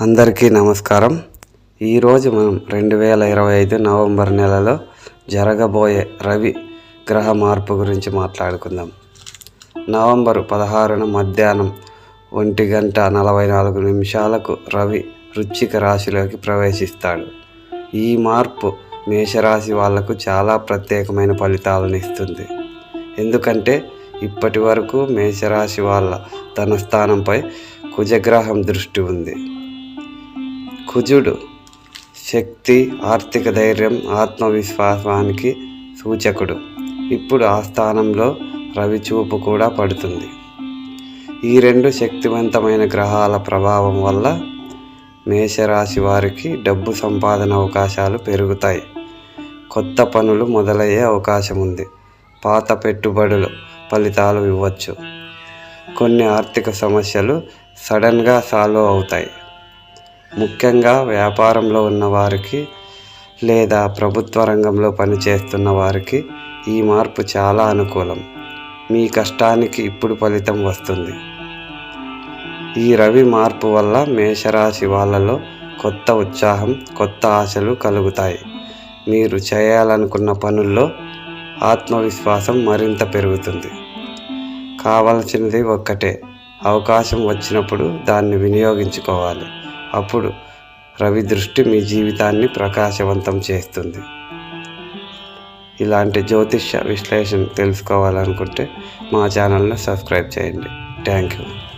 అందరికీ నమస్కారం. ఈరోజు మనం రెండు వేల ఇరవై ఐదు నవంబర్ నెలలో జరగబోయే రవి గ్రహ మార్పు గురించి మాట్లాడుకుందాం. నవంబరు పదహారున మధ్యాహ్నం ఒంటి గంట నలభై నాలుగు నిమిషాలకు రవి రుచిక రాశిలోకి ప్రవేశిస్తాడు. ఈ మార్పు మేషరాశి వాళ్ళకు చాలా ప్రత్యేకమైన ఫలితాలను ఇస్తుంది. ఎందుకంటే ఇప్పటి వరకు మేషరాశి వాళ్ళ తన స్థానంపై కుజగ్రహం దృష్టి ఉంది. కుజుడు శక్తి ఆర్థిక ధైర్యం ఆత్మవిశ్వాసానికి సూచకుడు. ఇప్పుడు ఆ స్థానంలో రవి చూపు కూడా పడుతుంది. ఈ రెండు శక్తివంతమైన గ్రహాల ప్రభావం వల్ల మేషరాశి వారికి డబ్బు సంపాదన అవకాశాలు పెరుగుతాయి. కొత్త పనులు మొదలయ్యే అవకాశం ఉంది. పాత పెట్టుబడులు ఫలితాలు ఇవ్వచ్చు. కొన్ని ఆర్థిక సమస్యలు సడన్గా సాల్వ్ అవుతాయి. ముఖ్యంగా వ్యాపారంలో ఉన్నవారికి లేదా ప్రభుత్వ రంగంలో పనిచేస్తున్న వారికి ఈ మార్పు చాలా అనుకూలం. మీ కష్టానికి ఇప్పుడు ఫలితం వస్తుంది. ఈ రవి మార్పు వల్ల మేషరాశి వాళ్ళలో కొత్త ఉత్సాహం కొత్త ఆశలు కలుగుతాయి. మీరు చేయాలనుకున్న పనుల్లో ఆత్మవిశ్వాసం మరింత పెరుగుతుంది. కావాల్సినది ఒక్కటే అవకాశం వచ్చినప్పుడు దాన్ని వినియోగించుకోవాలి. అప్పుడు రవి దృష్టి మీ జీవితాన్ని ప్రకాశవంతం చేస్తుంది. ఇలాంటి జ్యోతిష్య విశ్లేషణ తెలుసుకోవాలనుకుంటే మా ఛానల్ను సబ్స్క్రైబ్ చేయండి. Thank you.